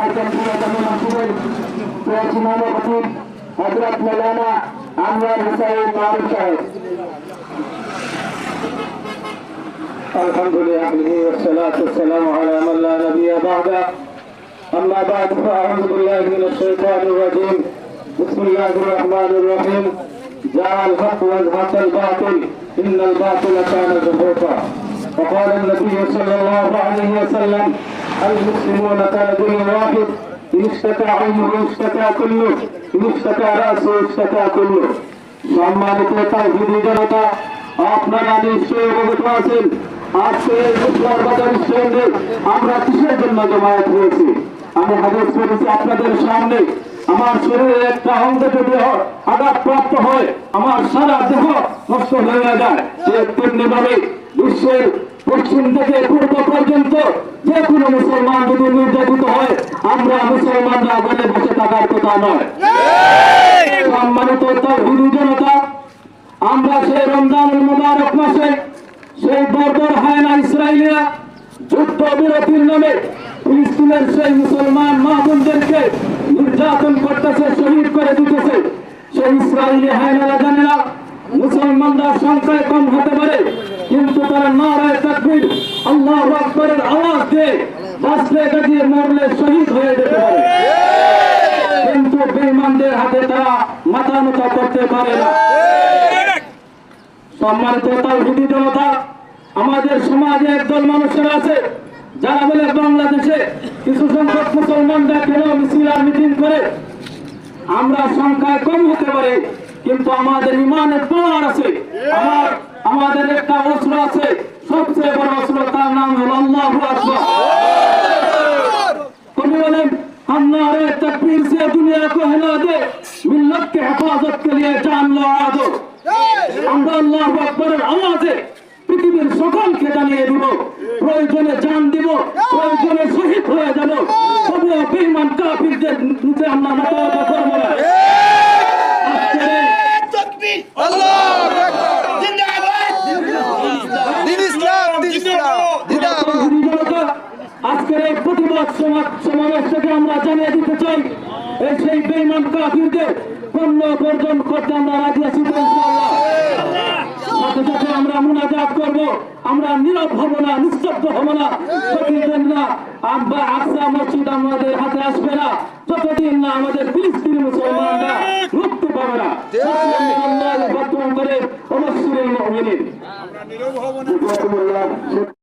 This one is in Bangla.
الحمد لله والصلاة والسلام على من لا نبي بعده أما بعد فأعوذ بالله من الشيطان الرجيم. بسم الله الرحمن الرحيم. جاء الحق وازهق الباطل. إن الباطل كان زهوقا وقال النبي صلى الله عليه وسلم المسلمون كرجل واحد إن اشتكى عينه اشتكى كله إن اشتكى رأسه اشتكى كله সম্মানিত তাহিদি জনতা আপনারা নিশ্চয়ই অবগত আছেন আজকে এই বুধবার বাজার স্ট্যান্ডে আমরা কিসের জন্য জমায়েত হয়েছি আমি হাদিস করেছি আপনাদের সামনে আমার শরীরে একটা অঙ্গ যদি আঘাতপ্রাপ্ত হয় আমার সারা দেহ নষ্ট হয়ে যায় যে তেমনি ভাবে বিশ্বের পশ্চিম থেকে পূর্ব পর্যন্ত যে কোনো মুসলমান যদি নির্যাতিত হয় আমরা মুসলমানরা ঘরে বসে থাকার কথা নয়। সম্মানিত হিন্দু জনতা আমরা সেই রমজানুল মুবারক মাসে সেই বর্বর হায়না ইসরায়েলিয়া যুদ্ধ বিরতির নামে ফিলিস্তিনের সেই মুসলমান মা বোনদেরকে নির্যাতন করতেছে শহীদ করে দিতেছে। সেই ইসরায়েলি হায়নারা জানে না মুসলমানরা সংখ্যায় কম হতে পারে, কিন্তু তারা নারায় তাকবীর, আল্লাহ আকবরের আওয়াজ দিয়ে বাঁচলে গাজিয়ে মরলে শহীদ হয়ে যেতে পারে। কিন্তু বেঈমানদের হাতে তারা মাথা নত করতে পারে না। সম্মানিত তাওহীদি জনতা, আমাদের সমাজে একদল মানুষের আছে, যারা বলে বাংলাদেশে কিছু সংখ্যক মুসলমানরা কেন মিছিল আর মিটিং করে? আমরা সংখ্যায় কম হতে পারে কিন্তু আমাদের ইমানের পাওয়ার আছে। আমার, আমাদের একটা অস্ত্র আছে। সবচেয়ে বড় অস্ত্র তার নাম হল আল্লাহু আমরা আল্লাহ আমরা আজকের এই প্রতিবাদ সমাবেশ থেকে আমরা জানিয়ে দিতে চাই। এই সেই বেইমান কাফিরদের পণ্য বর্জন করতে আমরা রাজি আছি। সাথে সাথে আমরা মুনাজাত করব। আমরা নীরব হব না নিস্তব্ধ হব না। যতদিন না। আমরা আকসা মসজিদ আমাদের হাতে আসবে না। ততদিন না আমাদের ফিলিস্তিনি মুসলমানরা মুক্তি পাবে না। বর্তমান করে অবশ্যই মুমিনিন